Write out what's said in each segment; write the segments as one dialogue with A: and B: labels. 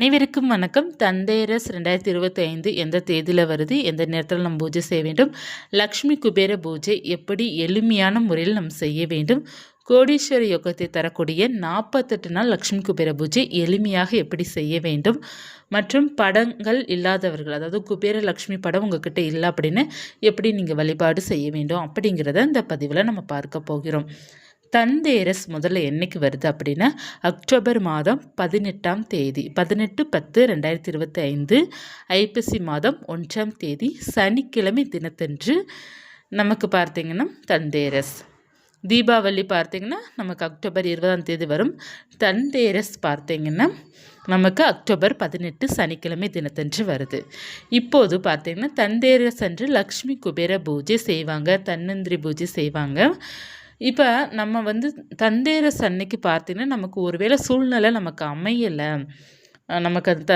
A: அனைவருக்கும் வணக்கம். தந்தேரஸ் ரெண்டாயிரத்தி இருபத்தி ஐந்து எந்த தேதியில் வருது? எந்த நேரத்தில் நம்ம பூஜை செய்ய வேண்டும்? லக்ஷ்மி குபேர பூஜை எப்படி எளிமையான முறையில் நம்ம செய்ய வேண்டும்? கோடீஸ்வர யோகத்தை தரக்கூடிய நாற்பத்தெட்டு நாள் லக்ஷ்மி குபேர பூஜை எளிமையாக எப்படி செய்ய வேண்டும்? மற்றும் படங்கள் இல்லாதவர்கள் அதாவது குபேர லக்ஷ்மி படம் உங்ககிட்ட இல்லை அப்படின்னு எப்படி நீங்கள் வழிபாடு செய்ய வேண்டும் அப்படிங்கிறத இந்த பதிவில் நம்ம பார்க்க போகிறோம். தந்தேரஸ் முதல்ல என்னைக்கு வருது அப்படின்னா அக்டோபர் மாதம் பதினெட்டாம் தேதி பதினெட்டு பத்து ரெண்டாயிரத்தி இருபத்தி ஐந்து ஐப்பசி மாதம் ஒன்றாம் தேதி சனிக்கிழமை தினத்தன்று நமக்கு பார்த்திங்கன்னா தந்தேரஸ். தீபாவளி பார்த்திங்கன்னா நமக்கு அக்டோபர் இருபதாம் தேதி வரும். தந்தேரஸ் பார்த்திங்கன்னா நமக்கு அக்டோபர் பதினெட்டு சனிக்கிழமை தினத்தன்று வருது. இப்போது பார்த்திங்கன்னா தந்தேரஸ் அன்று லக்ஷ்மி குபேர பூஜை செய்வாங்க தன்னந்திரி பூஜை செய்வாங்க. இப்போ நம்ம வந்து தந்தேரஸ் அன்னைக்கு பார்த்தீங்கன்னா நமக்கு ஒருவேளை சூழ்நிலை நமக்கு அமையலை. நமக்கு அந்த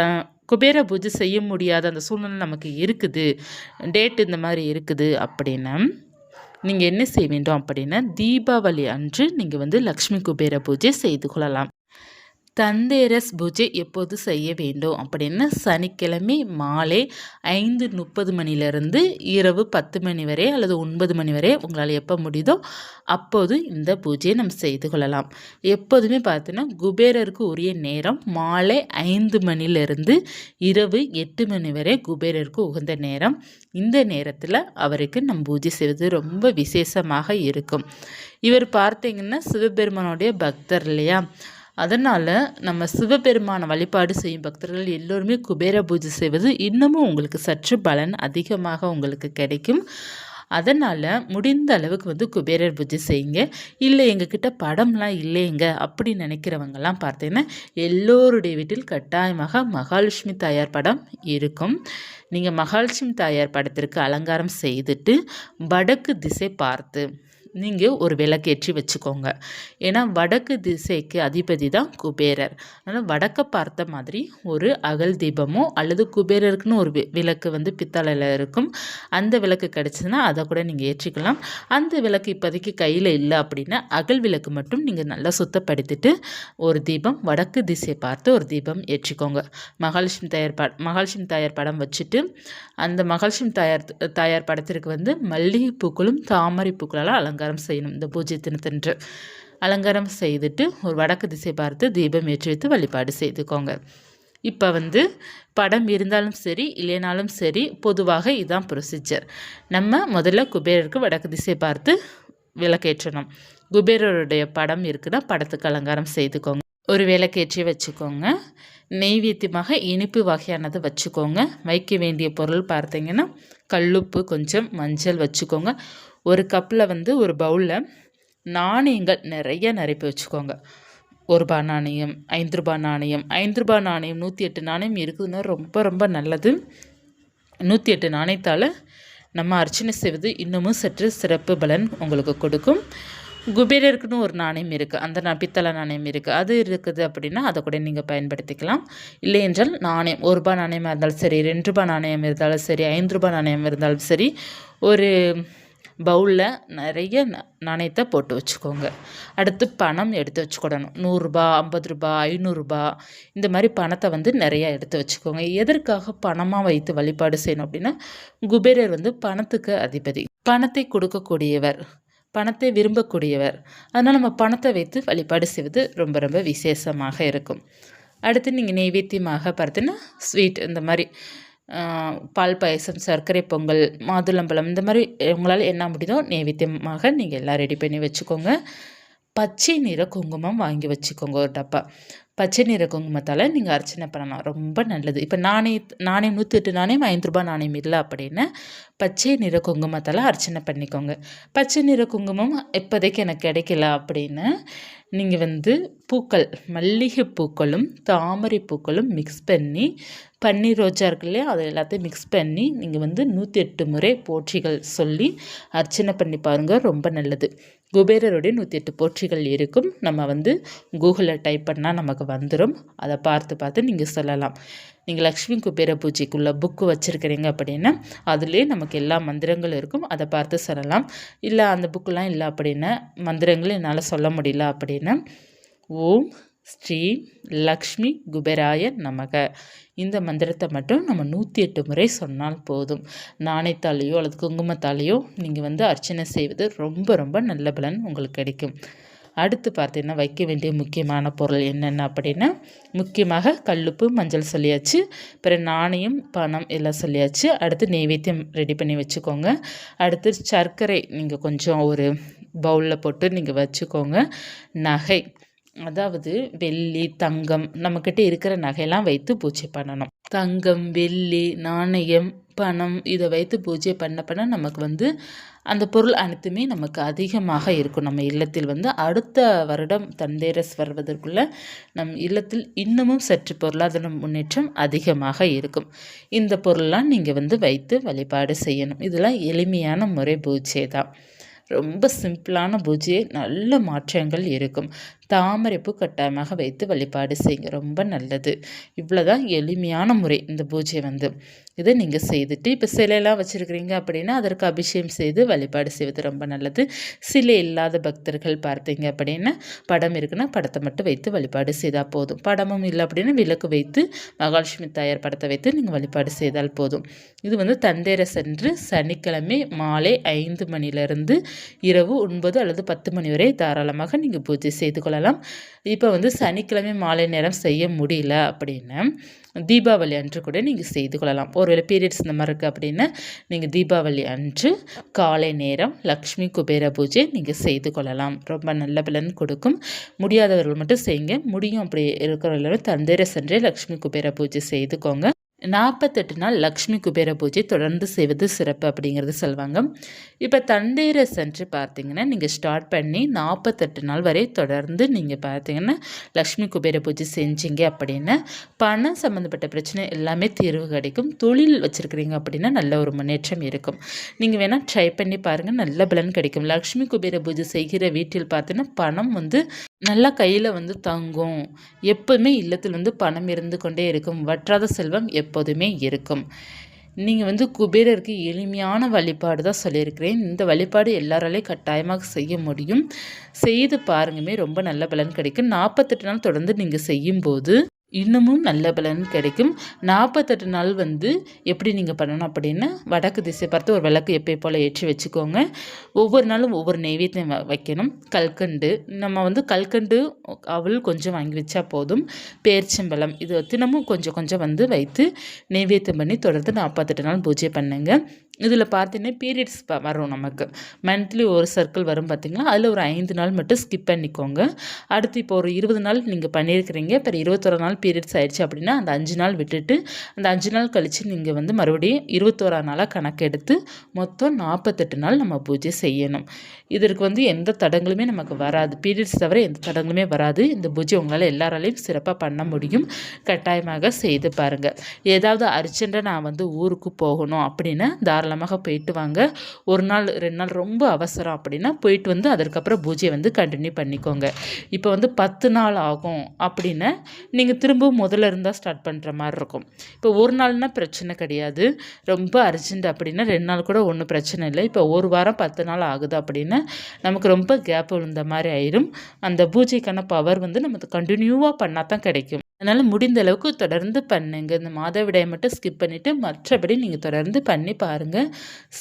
A: குபேர பூஜை செய்ய முடியாத அந்த சூழ்நிலை நமக்கு இருக்குது. டேட் இந்த மாதிரி இருக்குது அப்படின்னா நீங்கள் என்ன செய்ய வேண்டும் அப்படின்னா தீபாவளி அன்று நீங்கள் வந்து லக்ஷ்மி குபேர பூஜை செய்து கொள்ளலாம். தந்தேரஸ் பூஜை எப்போது செய்ய வேண்டும் அப்படின்னு சனிக்கிழமை மாலை ஐந்து முப்பது மணிலேருந்து இரவு பத்து மணி வரை அல்லது ஒன்பது மணி வரை உங்களால் எப்போ முடியுதோ அப்போது இந்த பூஜையை நம்ம செய்து கொள்ளலாம். எப்போதுமே பார்த்தோன்னா குபேரருக்கு உரிய நேரம் மாலை ஐந்து மணிலேருந்து இரவு எட்டு மணி வரை குபேரருக்கு உகந்த நேரம். இந்த நேரத்தில் அவருக்கு நம் பூஜை செய்வது ரொம்ப விசேஷமாக இருக்கும். இவர் பார்த்தீங்கன்னா சிவபெருமானுடைய பக்தர் இல்லையா? அதனால் நம்ம சிவபெருமான வழிபாடு செய்யும் பக்தர்கள் எல்லோருமே குபேர பூஜை செய்வது இன்னமும் உங்களுக்கு சற்று பலன் அதிகமாக உங்களுக்கு கிடைக்கும். அதனால் முடிந்த அளவுக்கு வந்து குபேரர் பூஜை செய்யுங்க. இல்லை எங்ககிட்ட படம்லாம் இல்லைங்க அப்படி நினைக்கிறவங்கெல்லாம் பார்த்தீங்கன்னா எல்லோருடைய வீட்டில் கட்டாயமாக மகாலட்சுமி தாயார் படம் இருக்கும். நீங்கள் மகாலட்சுமி தாயார் படத்திற்கு அலங்காரம் செய்துட்டு வடக்கு திசை பார்த்து நீங்கள் ஒரு விளக்கேற்றி வச்சுக்கோங்க. ஏன்னா வடக்கு திசைக்கு அதிபதி தான் குபேரர். அதனால் வடக்கை பார்த்த மாதிரி ஒரு அகல் தீபமோ அல்லது குபேரருக்குன்னு ஒரு விளக்கு வந்து பித்தளையில் இருக்கும். அந்த விளக்கு கிடச்சதுன்னா அதை கூட நீங்கள் ஏற்றிக்கலாம். அந்த விளக்கு இப்போதைக்கு கையில் இல்லை அப்படின்னா அகல் விளக்கு மட்டும் நீங்கள் நல்லா சுத்தப்படுத்திட்டு ஒரு தீபம் வடக்கு திசை பார்த்து ஒரு தீபம் ஏற்றிக்கோங்க. மகாலட்சுமி தயார் படம் மகாலட்சுமி தாயார் படம் வச்சுட்டு அந்த மகாலட்சுமி தாயார் தாயார் படத்திற்கு வந்து மல்லிகை பூக்களும் தாமரை பூக்களால் அலங்காரம் அலங்காரம் செய்யணும். இந்த பூஜை தினத்தன்று அலங்காரம் செய்துட்டு ஒரு வடக்கு திசை பார்த்து தீபம் ஏற்றி வைத்து வழிபாடு செய்துக்கோங்க. இப்போ வந்து படம் இருந்தாலும் சரி இல்லைனாலும் சரி பொதுவாக இதுதான் ப்ரொசீஜர் நம்ம முதல்ல குபேரருக்கு வடக்கு திசை பார்த்து விளக்கேற்றணும். குபேரருடைய படம் இருக்குன்னா படத்துக்கு அலங்காரம் செய்துக்கோங்க. ஒரு விளக்கேற்றி வச்சுக்கோங்க. நெய்வேத்தியமாக இனிப்பு வகையானது வச்சுக்கோங்க. வைக்க வேண்டிய பொருள் பார்த்தீங்கன்னா கல்லுப்பு கொஞ்சம் மஞ்சள் வச்சுக்கோங்க. ஒரு கப்பில் வந்து ஒரு பவுலில் நாணயங்கள் நிறைய நிரப்பி வச்சுக்கோங்க. ஒரு ரூபா நாணயம் ஐந்து ரூபா நாணயம் ஐந்து ரூபா நாணயம் நூற்றி எட்டு நாணயம் இருக்குதுன்னா ரொம்ப ரொம்ப நல்லது. நூற்றி எட்டு நாணயத்தால் நம்ம அர்ச்சனை செய்வது இன்னமும் சற்று சிறப்பு பலன் உங்களுக்கு கொடுக்கும். குபேரருக்குன்னு ஒரு நாணயம் இருக்குது அந்த நான் பித்தளை நாணயம் இருக்குது அது இருக்குது அப்படின்னா அதை கூட நீங்கள் பயன்படுத்திக்கலாம். இல்லை என்றால் நாணயம் ஒரு ரூபா நாணயமாக இருந்தாலும் சரி ரெண்டு ரூபா நாணயம் இருந்தாலும் சரி ஐந்து ரூபா நாணயம் இருந்தாலும் சரி ஒரு பவுலில் நிறைய நாணயத்தை போட்டு வச்சுக்கோங்க. அடுத்து பணம் எடுத்து வச்சுக்கிடணும். நூறுரூபா ஐம்பது ரூபா ஐநூறுரூபா இந்த மாதிரி பணத்தை வந்து நிறையா எடுத்து வச்சுக்கோங்க. எதற்காக பணமாக வைத்து வழிபாடு செய்யணும் அப்படின்னா குபேரர் வந்து பணத்துக்கு அதிபதி. பணத்தை கொடுக்கக்கூடியவர் பணத்தை விரும்பக்கூடியவர். அதனால் நம்ம பணத்தை வைத்து வழிபாடு செய்வது ரொம்ப ரொம்ப விசேஷமாக இருக்கும். அடுத்து நீங்கள் நெய்வேத்தியமாக பார்த்தீங்கன்னா ஸ்வீட் இந்த மாதிரி பால் பாயசம் சர்க்கரை பொங்கல் மாதுளம்பழம் இந்த மாதிரி உங்களால் என்ன முடியுதோ நைவேத்தியமாக நீங்கள் எல்லாம் ரெடி பண்ணி வச்சுக்கோங்க. பச்சை நிற குங்குமம் வாங்கி வச்சுக்கோங்க ஒரு டப்பா. பச்சை நிற குங்குமத்தால் நீங்கள் அர்ச்சனை பண்ணலாம். ரொம்ப நல்லது. இப்போ நாணய நாணயம் நூற்றி எட்டு நாணயம் ஐந்து ரூபாய் நாணயம் இல்லை அப்படின்னு பச்சை நிற குங்குமத்தால் அர்ச்சனை பண்ணிக்கோங்க. பச்சை நிற குங்குமம் இப்போதைக்கு எனக்கு கிடைக்கல அப்படின்னு நீங்கள் வந்து பூக்கள் மல்லிகை பூக்களும் தாமரை பூக்களும் மிக்ஸ் பண்ணி பன்னீர் ரோஜா இருக்கு இல்லையா அதை எல்லாத்தையும் மிக்ஸ் பண்ணி நீங்கள் வந்து நூற்றி எட்டு முறை போற்றிகள் சொல்லி அர்ச்சனை பண்ணி பாருங்கள் ரொம்ப நல்லது. குபேரருடைய நூற்றி எட்டு போற்றிகள் இருக்கும். நம்ம வந்து கூகுளில் டைப் பண்ணால் நமக்கு வந்துடும் அதை பார்த்து பார்த்து நீங்கள் சொல்லலாம். நீங்கள் லக்ஷ்மி குபேர பூஜைக்குள்ளே புக்கு வச்சுருக்கிறீங்க அப்படின்னா அதுலேயே நமக்கு எல்லா மந்திரங்களும் இருக்கும். அதை பார்த்து சொல்லலாம். இல்லை அந்த புக்கெலாம் இல்லை அப்படின்னா மந்திரங்களும் என்னால் சொல்ல முடியல அப்படின்னா ஓம் ஸ்ரீ லக்ஷ்மி குபேராய நமக. இந்த மந்திரத்தை மட்டும் நம்ம நூற்றி எட்டு முறை சொன்னால் போதும். நாணயத்தாலேயோ அல்லது குங்குமத்தாலேயோ நீங்கள் வந்து அர்ச்சனை செய்வது ரொம்ப ரொம்ப நல்ல பலன் உங்களுக்கு கிடைக்கும். அடுத்து பார்த்தீங்கன்னா வைக்க வேண்டிய முக்கியமான பொருள் என்னென்ன அப்படின்னா முக்கியமாக கல்லுப்பு மஞ்சள் சொல்லியாச்சு பிறகு நாணயம் பணம் எல்லாம் சொல்லியாச்சு. அடுத்து நெய்வேத்தியம் ரெடி பண்ணி வச்சுக்கோங்க. அடுத்து சர்க்கரை நீங்கள் கொஞ்சம் ஒரு பவுலில் போட்டு நீங்கள் வச்சுக்கோங்க. நகை. அதாவது வெள்ளி தங்கம் நம்மக்கிட்ட இருக்கிற நகையெல்லாம் வைத்து பூஜை பண்ணணும். தங்கம் வெள்ளி நாணயம் பணம் இதை வைத்து பூஜை பண்ண பண்ண நமக்கு வந்து அந்த பொருள் அனைத்துமே நமக்கு அதிகமாக இருக்கும். நம்ம இல்லத்தில் வந்து அடுத்த வருடம் தந்தேரஸ் வருவதற்குள்ள நம் இல்லத்தில் இன்னமும் சற்று பொருளாதார முன்னேற்றம் அதிகமாக இருக்கும். இந்த பொருள்லாம் நீங்கள் வந்து வைத்து வழிபாடு செய்யணும். இதெல்லாம் எளிமையான முறை பூஜை தான். ரொம்ப சிம்பிளான பூஜையை நல்ல மாற்றங்கள் இருக்கும். தாமரைப்பூ கட்டாயமாக வைத்து வழிபாடு செய்யுங்க. ரொம்ப நல்லது. இவ்வளோதான் எளிமையான முறை இந்த பூஜை வந்து. இதை நீங்கள் செய்துட்டு இப்போ சிலையெல்லாம் வச்சுருக்கிறீங்க அப்படின்னா அதற்கு அபிஷேகம் செய்து வழிபாடு செய்வது ரொம்ப நல்லது. சிலை இல்லாத பக்தர்கள் பார்த்தீங்க அப்படின்னா படம் இருக்குன்னா படத்தை மட்டும் வைத்து வழிபாடு செய்தால் போதும். படமும் இல்லை அப்படின்னா விளக்கு வைத்து மகாலட்சுமி தாயார் படத்தை வைத்து நீங்கள் வழிபாடு செய்தால் போதும். இது வந்து தந்தேர சென்று சனிக்கிழமை மாலை ஐந்து மணிலிருந்து இரவு ஒன்பது அல்லது பத்து மணி வரை தாராளமாக நீங்கள் பூஜை செய்து கொள்ளலாம். இப்போ வந்து சனிக்கிழமை மாலை நேரம் செய்ய முடியல அப்படின்னா தீபாவளி அன்று கூட நீங்கள் செய்து கொள்ளலாம். ஒருவேளை பீரியட்ஸ் இந்த மாதிரி இருக்குது அப்படின்னா நீங்கள் தீபாவளி அன்று காலை நேரம் லக்ஷ்மி குபேர பூஜை நீங்கள் செய்து கொள்ளலாம். ரொம்ப நல்ல பலன் கொடுக்கும். முடியாதவர்கள் மட்டும் செய்யுங்க. முடியும் அப்படி இருக்கிறவர்களும் தந்திர சென்றே லக்ஷ்மி குபேர பூஜை செய்துக்கோங்க. நாற்பத்தெட்டு நாள் லக்ஷ்மி குபேர பூஜை தொடர்ந்து செய்வது சிறப்பு அப்படிங்கிறது சொல்லுவாங்க இப்போ தண்டேரை சென்று பார்த்தீங்கன்னா நீங்கள் ஸ்டார்ட் பண்ணி நாற்பத்தெட்டு நாள் வரை தொடர்ந்து நீங்கள் பார்த்தீங்கன்னா லக்ஷ்மி குபேர பூஜை செஞ்சீங்க அப்படின்னா பணம் சம்மந்தப்பட்ட பிரச்சனை எல்லாமே தீர்வு கிடைக்கும். தொழில் வச்சுருக்கிறீங்க அப்படின்னா நல்ல ஒரு முன்னேற்றம் இருக்கும். நீங்கள் வேணால் ட்ரை பண்ணி பாருங்கள் நல்ல பலன் கிடைக்கும். லக்ஷ்மி குபேர பூஜை செய்கிற வீட்டில் பார்த்தீங்கன்னா பணம் வந்து நல்லா கையில் வந்து தங்கும். எப்போவுமே இல்லத்தில் வந்து பணம் இருந்து கொண்டே இருக்கும். வற்றாத செல்வம் எப் எப்போதுமே இருக்கும். நீங்கள் வந்து குபேரருக்கு எளிமையான வழிபாடு தான் சொல்லியிருக்கிறேன். இந்த வழிபாடு எல்லாராலையும் கட்டாயமாக செய்ய முடியும். செய்து பாருங்கமே ரொம்ப நல்ல பலன் கிடைக்கும். நாற்பத்தெட்டு நாள் தொடர்ந்து நீங்கள் செய்யும்போது இன்னமும் நல்ல பலன் கிடைக்கும். நாற்பத்தெட்டு நாள் வந்து எப்படி நீங்கள் பண்ணணும் அப்படின்னா வடக்கு திசை பார்த்து ஒரு விளக்கு எப்போ போல் ஏற்றி வச்சுக்கோங்க. ஒவ்வொரு நாளும் ஒவ்வொரு நெய்வேத்தியம் வைக்கணும். கல்கண்டு. நம்ம வந்து கல்கண்டு அவள் கொஞ்சம் வாங்கி வச்சா போதும். பேர்ச்சம்பழம். இது தினமும் கொஞ்சம் கொஞ்சம் வந்து வைத்து நெய்வேத்தியம் பண்ணி தொடர்ந்து நாற்பத்தெட்டு நாள் பூஜை பண்ணுங்கள் இதில் பார்த்தீங்கன்னா பீரியட்ஸ் வரும் நமக்கு. மந்த்லி ஒரு சர்க்கிள் வரும் பார்த்திங்களா? அதில் ஒரு ஐந்து நாள் மட்டும் ஸ்கிப் பண்ணிக்கோங்க. அடுத்து இப்போ ஒரு இருபது நாள் நீங்கள் பண்ணியிருக்கிறீங்க. இப்போ இருபத்தொரு நாள் பீரியட்ஸ் ஆயிடுச்சு அப்படின்னா அந்த அஞ்சு நாள் விட்டுட்டு அந்த அஞ்சு நாள் கழித்து நீங்கள் வந்து மறுபடியும் இருபத்தோரா நாளாக கணக்கெடுத்து மொத்தம் நாற்பத்தெட்டு நாள் நம்ம பூஜை செய்யணும். இதற்கு வந்து எந்த தடங்களுமே நமக்கு வராது. பீரியட்ஸ் தவிர எந்த தடங்களுமே வராது. இந்த பூஜை உங்களால் எல்லாராலையும் சிறப்பாக பண்ண முடியும். கட்டாயமாக செய்து பாருங்கள் ஏதாவது அர்ஜென்ட்டாக நான் வந்து ஊருக்கு போகணும் அப்படின்னு தாராளமாக போயிட்டு வாங்க. ஒரு நாள் ரெண்டு நாள் ரொம்ப அவசரம் அப்படின்னா போயிட்டு வந்து அதற்கப்புறம் பூஜையை வந்து கண்டினியூ பண்ணிக்கோங்க. இப்போ வந்து பத்து நாள் ஆகும் அப்படின்னா நீங்கள் திரும்பவும் முதல்ல இருந்தால் ஸ்டார்ட் பண்ணுற மாதிரி இருக்கும். இப்போ ஒரு நாள்னால் பிரச்சனை கிடையாது. ரொம்ப அர்ஜென்ட் அப்படின்னா ரெண்டு நாள் கூட ஒன்றும் பிரச்சனை இல்லை. இப்போ ஒரு வாரம் பத்து நாள் ஆகுது அப்படின்னா நமக்கு ரொம்ப கேப் விழுந்த மாதிரி ஆயிரும். அந்த பூஜைக்கான பவர் வந்து நமக்கு கண்டினியூவாக பண்ணால் தான் கிடைக்கும். அதனால் முடிந்த அளவுக்கு தொடர்ந்து பண்ணுங்கள் இந்த மாதவிடாயை மட்டும் ஸ்கிப் பண்ணிவிட்டு மற்றபடி நீங்கள் தொடர்ந்து பண்ணி பாருங்கள்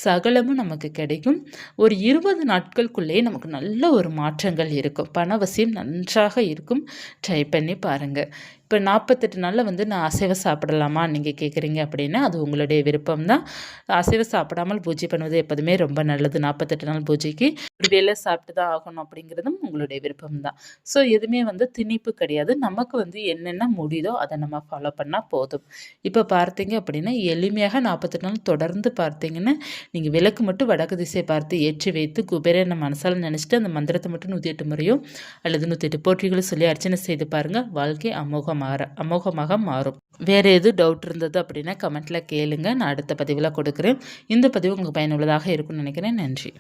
A: சகலமும் நமக்கு கிடைக்கும். ஒரு இருபது நாட்களுக்குள்ளேயே நமக்கு நல்ல ஒரு மாற்றங்கள் இருக்கும். பணவசியம் நன்றாக இருக்கும். ட்ரை பண்ணி பாருங்கள் இப்போ நாற்பத்தெட்டு நாளில் வந்து நான் அசைவ சாப்பிடலாமா நீங்கள் கேட்குறீங்க அப்படின்னா அது உங்களுடைய விருப்பம் தான் அசைவ சாப்பிடாமல் பூஜை பண்ணுவது எப்போதுமே ரொம்ப நல்லது. நாற்பத்தெட்டு நாள் பூஜைக்கு ஒரு வேலை சாப்பிட்டு தான் ஆகணும் அப்படிங்கிறதும் உங்களுடைய விருப்பம் தான் ஸோ எதுவுமே வந்து திணிப்பு கிடையாது. நமக்கு வந்து என்னென்ன முடியுதோ அதை நம்ம ஃபாலோ பண்ணால் போதும். இப்போ பார்த்தீங்க அப்படின்னா எளிமையாக நாற்பத்தெட்டு நாள் தொடர்ந்து பார்த்தீங்கன்னா நீங்கள் விளக்கு மட்டும் வடக்கு திசையை பார்த்து ஏற்றி வைத்து குபேரனை மனசால் நினச்சிட்டு அந்த மந்திரத்தை மட்டும் நூற்றி எட்டு முறையோ அல்லது நூற்றி எட்டு போற்றிகளும் சொல்லி அர்ச்சனை செய்து பாருங்கள் வாழ்க்கை அமோகம் மாற அமோகமாக மாறும். வேறு எது டவுட் இருந்தது அப்படின்னா கமெண்ட்டில் கேளுங்க. நான் அடுத்த பதிவில் கொடுக்குறேன். இந்த பதிவு உங்களுக்கு பயனுள்ளதாக இருக்கும்னு நினைக்கிறேன். நன்றி.